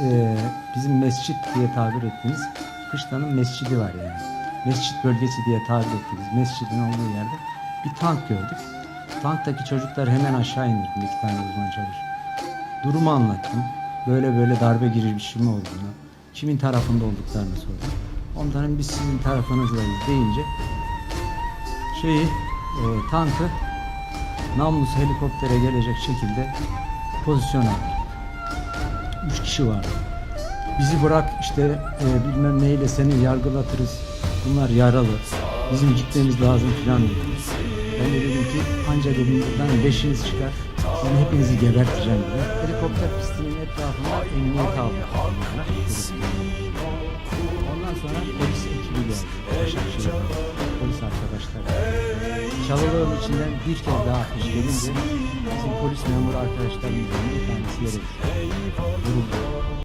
e, bizim mescit diye tabir ettiğimiz kışlanın mescidi var yani. Mescit bölgesi diye tabir ettiğimiz mescidin olduğu yerde bir tank gördük. Tanktaki çocuklar hemen aşağı indirdim iki tane uzman çavuş. Durumu anlattım. Böyle böyle darbe girişimi olduğunu, kimin tarafında olduklarını sordum. Onların biz sizin tarafınızdayız deyince şeyi e, tankı namlus helikoptere gelecek şekilde pozisyon aldık. Üç kişi vardı. Bizi bırak işte e, bilmem neyle seni yargılatırız. Bunlar yaralı. Bizim gitmemiz lazım filan dedi. Ben de dedim ki anca dedim buradan beşiniz çıkar. Ben hepinizi geberteceğim dedi. Helikopter pistinin etrafında emniyet aldı. Ondan sonra polis ekibi geldi. Polis arkadaşlar. Çalılığın içinden bir kez daha ateş gelince bizim polis memuru arkadaşlarımızdan bir tanesi yere. Vuruldu.